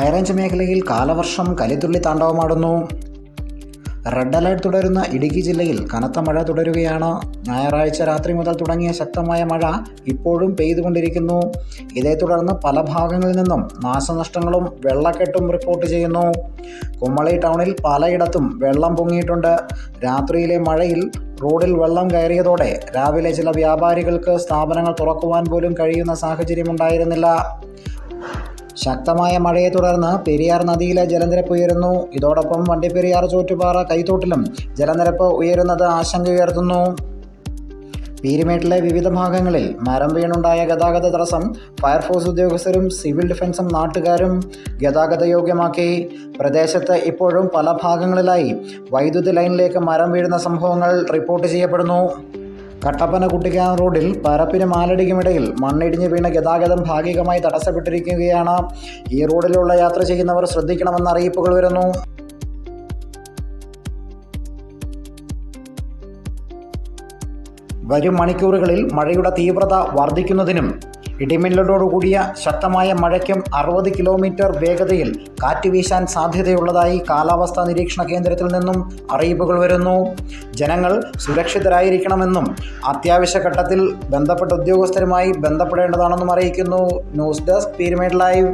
High range മേഖലയിൽ കാലവർഷം കലിതുള്ളി താണ്ഡവമാടുന്നു. Red alert തുടരുന്ന ഇടുക്കി ജില്ലയിൽ കനത്ത മഴ തുടരുകയാണ്. ഞായറാഴ്ച രാത്രി മുതൽ തുടങ്ങിയ ശക്തമായ മഴ ഇപ്പോഴും പെയ്തുകൊണ്ടിരിക്കുന്നു. ഇതേ തുടർന്ന് പല ഭാഗങ്ങളിൽ നിന്നും നാശനഷ്ടങ്ങളും വെള്ളക്കെട്ടും റിപ്പോർട്ട് ചെയ്യുന്നു. കുമ്മളി ടൗണിൽ പലയിടത്തും വെള്ളം പൊങ്ങിയിട്ടുണ്ട്. രാത്രിയിലെ മഴയിൽ റോഡിൽ വെള്ളം കയറിയതോടെ രാവിലെ ചില വ്യാപാരികൾക്ക് സ്ഥാപനങ്ങൾ തുറക്കുവാൻ പോലും കഴിയുന്ന സാഹചര്യമുണ്ടായിരുന്നില്ല. ശക്തമായ മഴയെ തുടർന്ന് പെരിയാർ നദിയിലെ ജലനിരപ്പ് ഉയരുന്നു. ഇതോടൊപ്പം വണ്ടിപ്പെരിയാർ ചോറ്റുപാറ കൈത്തോട്ടിലും ജലനിരപ്പ് ഉയരുന്നത് ആശങ്കയുയർത്തുന്നു. പീരുമേട്ടിലെ വിവിധ ഭാഗങ്ങളിൽ മരം വീണുണ്ടായ ഗതാഗത തടസ്സം ഫയർഫോഴ്സ് ഉദ്യോഗസ്ഥരും സിവിൽ ഡിഫൻസും നാട്ടുകാരും ഗതാഗത യോഗ്യമാക്കി. പ്രദേശത്ത് ഇപ്പോഴും പല ഭാഗങ്ങളിലായി വൈദ്യുതി ലൈനിലേക്ക് മരം വീഴുന്ന സംഭവങ്ങൾ റിപ്പോർട്ട് ചെയ്യപ്പെടുന്നു. കട്ടപ്പന കുട്ടിക്കാനം റോഡിൽ പരപ്പിന് മാലടിക്കുമിടയിൽ മണ്ണിടിഞ്ഞ് വീണ ഗതാഗതം ഭാഗികമായി തടസ്സപ്പെട്ടിരിക്കുകയാണ്. ഈ റോഡിലുള്ള യാത്ര ചെയ്യുന്നവർ ശ്രദ്ധിക്കണമെന്ന അറിയിപ്പുകൾ വരുന്നു. വരും മണിക്കൂറുകളിൽ മഴയുടെ തീവ്രത വർദ്ധിക്കുന്നതിനും ഇടിമിന്നലോടുകൂടിയ ശക്തമായ മഴയ്ക്കും അറുപത് കിലോമീറ്റർ വേഗതയിൽ കാറ്റ് വീശാൻ സാധ്യതയുള്ളതായി കാലാവസ്ഥാ നിരീക്ഷണ കേന്ദ്രത്തിൽ നിന്നും അറിയിപ്പുകൾ വരുന്നു. ജനങ്ങൾ സുരക്ഷിതരായിരിക്കണമെന്നും അത്യാവശ്യ ഘട്ടത്തിൽ ബന്ധപ്പെട്ട ഉദ്യോഗസ്ഥരുമായി ബന്ധപ്പെടേണ്ടതാണെന്നും അറിയിക്കുന്നു. News desk Peerumade live.